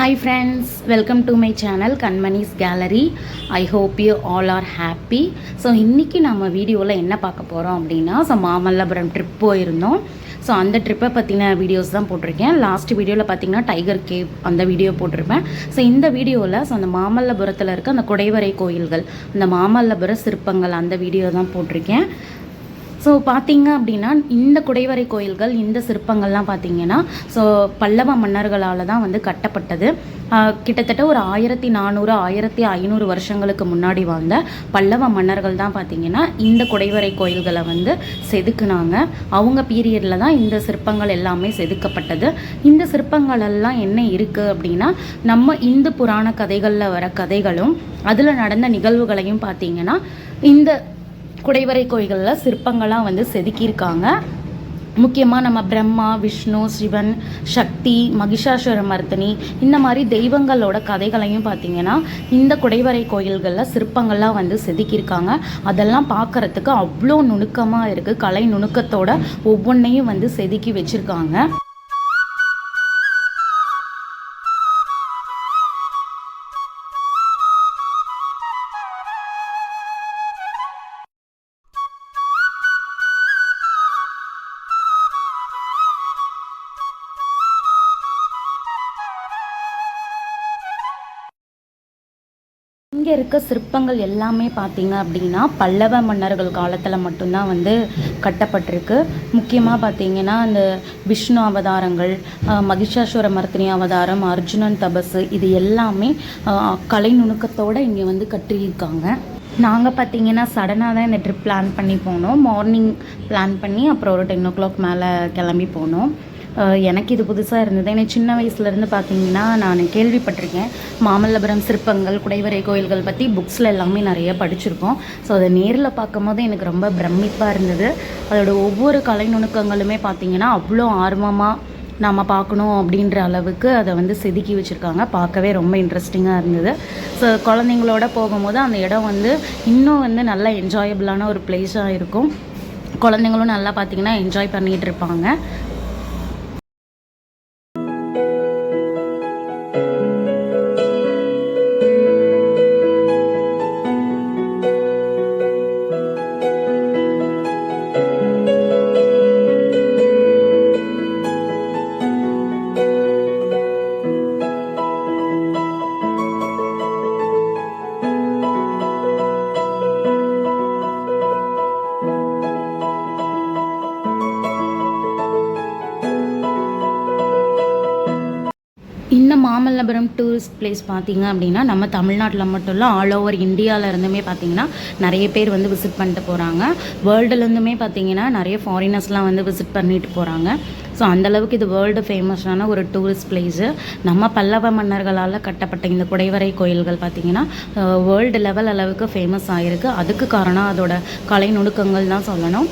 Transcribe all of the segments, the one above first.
Hi friends welcome to my channel Kanmani's gallery I hope you all are happy so இன்றைக்கி நம்ம வீடியோவில் என்ன பார்க்க போகிறோம் அப்படின்னா ஸோ மாமல்லபுரம் ட்ரிப் போயிருந்தோம். ஸோ அந்த ட்ரிப்பை பற்றின வீடியோஸ் தான் போட்டிருக்கேன். லாஸ்ட் வீடியோவில் பார்த்தீங்கன்னா டைகர் கேவ் அந்த வீடியோ போட்டிருப்பேன். ஸோ இந்த வீடியோவில் ஸோ அந்த மாமல்லபுரத்தில் இருக்க அந்த குடைவரை கோயில்கள் அந்த மாமல்லபுர சிற்பங்கள் அந்த வீடியோ தான் போட்டிருக்கேன். ஸோ பார்த்தீங்க அப்படின்னா இந்த குடைவரை கோயில்கள் இந்த சிற்பங்கள்லாம் பார்த்தீங்கன்னா ஸோ பல்லவ மன்னர்களால் தான் வந்து கட்டப்பட்டது. கிட்டத்தட்ட ஒரு ஆயிரத்தி நானூறு ஆயிரத்தி ஐநூறு வருஷங்களுக்கு முன்னாடி வாழ்ந்த பல்லவ மன்னர்கள் தான் பார்த்தீங்கன்னா இந்த குடைவரை கோயில்களை வந்து செதுக்குனாங்க. அவங்க பீரியடில் தான் இந்த சிற்பங்கள் எல்லாமே செதுக்கப்பட்டது. இந்த சிற்பங்கள் எல்லாம் என்ன இருக்குது அப்படின்னா நம்ம இந்து புராண கதைகளில் வர கதைகளும் அதில் நடந்த நிகழ்வுகளையும் பார்த்தீங்கன்னா இந்த குடைவரை கோயில்களில் சிற்பங்கள்லாம் வந்து செதுக்கியிருக்காங்க. முக்கியமாக நம்ம பிரம்மா விஷ்ணு சிவன் சக்தி மகிஷாசுர மர்த்தினி இந்த மாதிரி தெய்வங்களோட கதைகளையும் பார்த்தீங்கன்னா இந்த குடைவரை கோயில்களில் சிற்பங்கள்லாம் வந்து செதுக்கியிருக்காங்க. அதெல்லாம் பார்க்கறதுக்கு அவ்வளோ நுணுக்கமாக இருக்குது கலை நுணுக்கத்தோட ஒவ்வொன்றையும் வந்து செதுக்கி வச்சுருக்காங்க. இங்கே இருக்க சிற்பங்கள் எல்லாமே பார்த்தீங்க அப்படின்னா பல்லவ மன்னர்கள் காலத்தில் மட்டும்தான் வந்து கட்டப்பட்டிருக்கு. முக்கியமாக பார்த்தீங்கன்னா அந்த விஷ்ணு அவதாரங்கள் அஹ், மகிஷாசுர மர்த்தினி அவதாரம் அர்ஜுனன் தபசு இது எல்லாமே கலை நுணுக்கத்தோடு இங்கே வந்து கட்டியிருக்காங்க. நாங்கள் பார்த்தீங்கன்னா சடனாக தான் இந்த ட்ரிப் பிளான் பண்ணி போனோம். மார்னிங் பிளான் பண்ணி அப்புறம் ஒரு டென் ஓ கிளாக் மேலே கிளம்பி போனோம். எனக்கு இது புதுசாக இருந்தது. ஏன்னா சின்ன வயசுலேருந்து பார்த்தீங்கன்னா நான் கேள்விப்பட்டிருக்கேன். மாமல்லபுரம் சிற்பங்கள் குடைவரை கோயில்கள் பற்றி புக்ஸில் எல்லாமே நிறைய படிச்சிருக்கோம். ஸோ அதை நேரில் பார்க்கும்போது எனக்கு ரொம்ப பிரமிப்பாக இருந்தது. அதோட ஒவ்வொரு கலை நுணுக்கங்களுமே பார்த்தீங்கன்னா அவ்வளோ ஆர்வமாக நாம் பார்க்கணும் அப்படின்ற அளவுக்கு அதை வந்து செதுக்கி வச்சுருக்காங்க. பார்க்கவே ரொம்ப இன்ட்ரெஸ்டிங்காக இருந்தது. ஸோ குழந்தைங்களோட போகும்போது அந்த இடம் வந்து இன்னும் வந்து நல்லா என்ஜாயபிளான ஒரு பிளேஸாக இருக்கும். குழந்தைங்களும் நல்லா பார்த்தீங்கன்னா என்ஜாய் பண்ணிகிட்டு இருப்பாங்க. மாமல்லபுரம் டூரிஸ்ட் பிளேஸ் பார்த்தீங்க அப்படின்னா நம்ம தமிழ்நாட்டில் மட்டும் இல்லை ஆல் ஓவர் இந்தியாவில் இருந்துமே பார்த்தீங்கன்னா நிறைய பேர் வந்து விசிட் பண்ணிட்டு போகிறாங்க வேர்ல்டுலேருந்துமே பார்த்தீங்கன்னா நிறைய ஃபாரினர்ஸ்லாம் வந்து விசிட் பண்ணிட்டு போகிறாங்க ஸோ அந்தளவுக்கு இது வேர்ல்டு ஃபேமஸான ஒரு டூரிஸ்ட் பிளேஸு நம்ம பல்லவ மன்னர்களால் கட்டப்பட்ட இந்த குடைவரை கோயில்கள் பார்த்திங்கன்னா வேர்ல்டு லெவல் அளவுக்கு ஃபேமஸ் ஆகிருக்கு அதுக்கு காரணம் அதோட கலை நுணுக்கங்கள் தான் சொல்லணும்.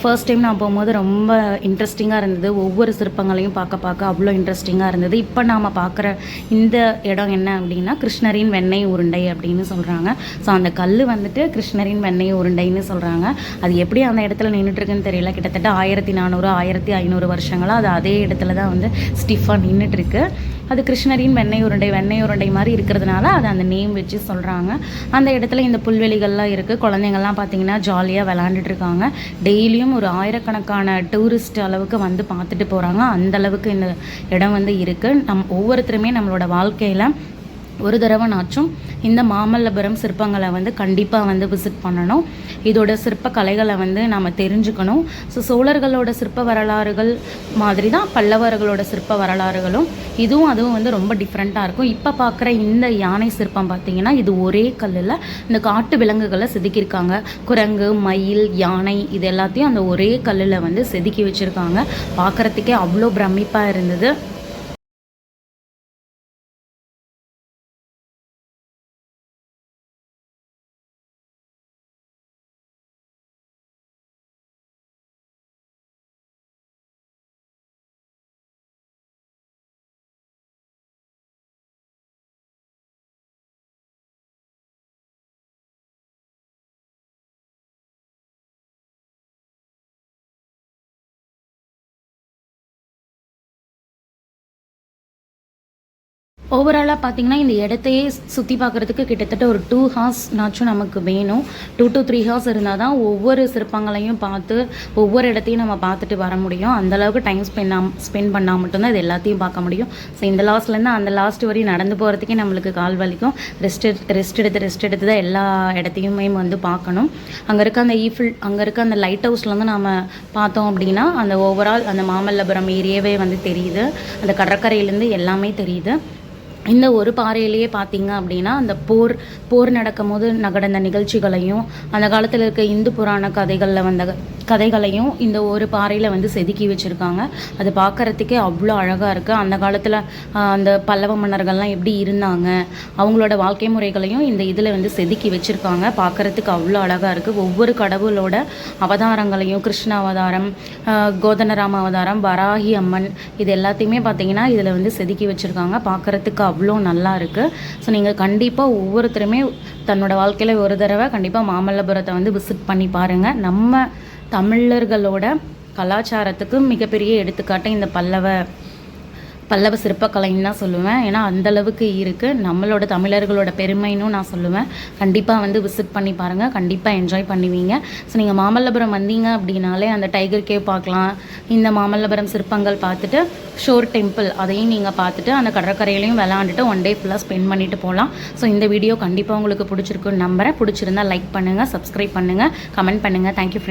ஃபர்ஸ்ட் டைம் நான் போகும்போது ரொம்ப இன்ட்ரெஸ்டிங்காக இருந்தது. ஒவ்வொரு சிற்பங்களையும் பார்க்க பார்க்க அவ்வளோ இன்ட்ரெஸ்டிங்காக இருந்தது. இப்போ நாம் பார்க்குற இந்த இடம் என்ன அப்படின்னா கிருஷ்ணரின் வெண்ணெய் உருண்டை அப்படின்னு சொல்கிறாங்க ஸோ அந்த கல் வந்துட்டு கிருஷ்ணரின் வெண்ணெய் உருண்டைன்னு சொல்கிறாங்க அது எப்படி அந்த இடத்துல நின்றுட்டுருக்குன்னு தெரியல. கிட்டத்தட்ட ஆயிரத்தி நானூறு ஆயிரத்தி ஐநூறு வருஷங்கள் வருஷங்களாக அது அதே இடத்துல தான் வந்து ஸ்டிஃபாக நின்றுட்டுருக்கு அது கிருஷ்ணரின் வெண்ணெய் உருண்டை வெண்ணெய் உருண்டை மாதிரி இருக்கிறதுனால அதை அந்த நேம் வச்சு சொல்கிறாங்க அந்த இடத்துல இந்த புல்வெளிகள்லாம் இருக்குது குழந்தைங்கள்லாம் பார்த்தீங்கன்னா ஜாலியாக விளாண்டுட்டு இருக்காங்க டெய்லியும் ஒரு ஆயிரக்கணக்கான டூரிஸ்ட் அளவுக்கு வந்து பார்த்துட்டு போகிறாங்க அந்த அளவுக்கு இந்த இடம் வந்து இருக்குது நம் ஒவ்வொருத்தருமே நம்மளோட வாழ்க்கையில் ஒரு தடவைனாச்சும் இந்த மாமல்லபுரம் சிற்பங்களை வந்து கண்டிப்பாக வந்து விசிட் பண்ணணும். இதோட சிற்ப கலைகளை வந்து நாம் தெரிஞ்சுக்கணும். ஸோ சோழர்களோட சிற்ப வரலாறுகள் மாதிரி தான் பல்லவர்களோட சிற்ப வரலாறுகளும். இதுவும் அதுவும் வந்து ரொம்ப டிஃப்ரெண்ட்டாக இருக்கும். இப்போ பார்க்குற இந்த யானை சிற்பம் பார்த்தீங்கன்னா இது ஒரே கல்லில் இந்த காட்டு விலங்குகளை செதுக்கியிருக்காங்க. குரங்கு மயில் யானை இது எல்லாத்தையும் அந்த ஒரே கல்லில் வந்து செதுக்கி வச்சுருக்காங்க. பார்க்குறதுக்கே அவ்வளோ பிரமிப்பாக இருந்தது. ஓவராலாக பார்த்தீங்கன்னா இந்த இடத்தையே சுற்றி பார்க்குறதுக்கு கிட்டத்தட்ட ஒரு டூ ஹார்ஸ்னாச்சும் நமக்கு வேணும். டூ டு த்ரீ ஹார்ஸ் இருந்தால் தான் ஒவ்வொரு சிற்பங்களையும் பார்த்து ஒவ்வொரு இடத்தையும் நம்ம பார்த்துட்டு வர முடியும். அந்தளவுக்கு டைம் ஸ்பெண்ட் ஸ்பெண்ட் பண்ணால் மட்டும்தான் இது எல்லாத்தையும் பார்க்க முடியும். ஸோ இந்த லாஸ்ட்லேருந்து அந்த லாஸ்ட் வரையும் நடந்து போகிறதுக்கே நம்மளுக்கு கால் வலிக்கும். ரெஸ்ட் ரெஸ்ட் எடுத்து ரெஸ்ட் எடுத்து தான் எல்லா இடத்தையுமே வந்து பார்க்கணும். அங்கே இருக்க அந்த ஈஃபில் அங்கே இருக்க அந்த லைட் ஹவுஸ்லேருந்து நாம் பார்த்தோம் அப்படின்னா அந்த ஓவரால் அந்த மாமல்லபுரம் ஏரியாவே வந்து தெரியுது. அந்த கடற்கரையிலேருந்து எல்லாமே தெரியுது. இந்த ஒரு பாறையிலேயே பார்த்தீங்க அப்படின்னா அந்த போர் போர் நடக்கும் போது நடந்த நிகழ்ச்சிகளையும் அந்த காலத்தில் இருக்க இந்து புராண கதைகளில் வந்த கதைகளையும் இந்த ஒரு பாறையில் வந்து செதுக்கி வச்சுருக்காங்க. அது பார்க்குறதுக்கே அவ்வளோ அழகாக இருக்குது அந்த காலத்தில் அந்த பல்லவ மன்னர்கள்லாம் எப்படி இருந்தாங்க அவங்களோட வாழ்க்கை முறைகளையும் இந்த இதில் வந்து செதுக்கி வச்சுருக்காங்க. பார்க்குறதுக்கு அவ்வளோ அழகாக இருக்குது ஒவ்வொரு கடவுளோட அவதாரங்களையும் கிருஷ்ண அவதாரம் கோதனராம அவதாரம் வராகி அம்மன் இது எல்லாத்தையுமே பார்த்தீங்கன்னா இதில் வந்து செதுக்கி வச்சுருக்காங்க. பார்க்குறதுக்கு அவ்வளோ நல்லா இருக்குது ஸோ நீங்கள் கண்டிப்பாக ஒவ்வொருத்தருமே தன்னோட வாழ்க்கையில் ஒரு தடவை கண்டிப்பாக மாமல்லபுரத்தை வந்து விசிட் பண்ணி பாருங்கள் நம்ம தமிழர்களோட கலாச்சாரத்துக்கு மிகப்பெரிய எடுத்துக்காட்டு இந்த பல்லவ பல்லவ சிற்பக்கலைன்னு தான் சொல்லுவேன். ஏன்னா அந்த அளவுக்கு இருக்குது நம்மளோட தமிழர்களோட பெருமைன்னு நான் சொல்லுவேன். கண்டிப்பாக வந்து விசிட் பண்ணி பாருங்கள் கண்டிப்பாக என்ஜாய் பண்ணுவீங்க. ஸோ நீங்கள் மாமல்லபுரம் வந்தீங்க அப்படின்னாலே அந்த டைகர் கேவ் பார்க்கலாம். இந்த மாமல்லபுரம் சிற்பங்கள் பார்த்துட்டு ஷோர் டெம்பிள் அதையும் நீங்கள் பார்த்துட்டு அந்த கடற்கரையிலையும் விளாண்டுட்டு ஒன் டே ஃபுல்லாக ஸ்பெண்ட் பண்ணிட்டு போகலாம். ஸோ இந்த வீடியோ கண்டிப்பாக உங்களுக்கு பிடிச்சிருக்குன்னு நம்புகிறேன் பிடிச்சிருந்தா லைக் பண்ணுங்கள் சப்ஸ்கிரைப் பண்ணுங்கள் கமெண்ட் பண்ணுங்கள் தேங்க்யூ ஃப்ரெண்ட்ஸ்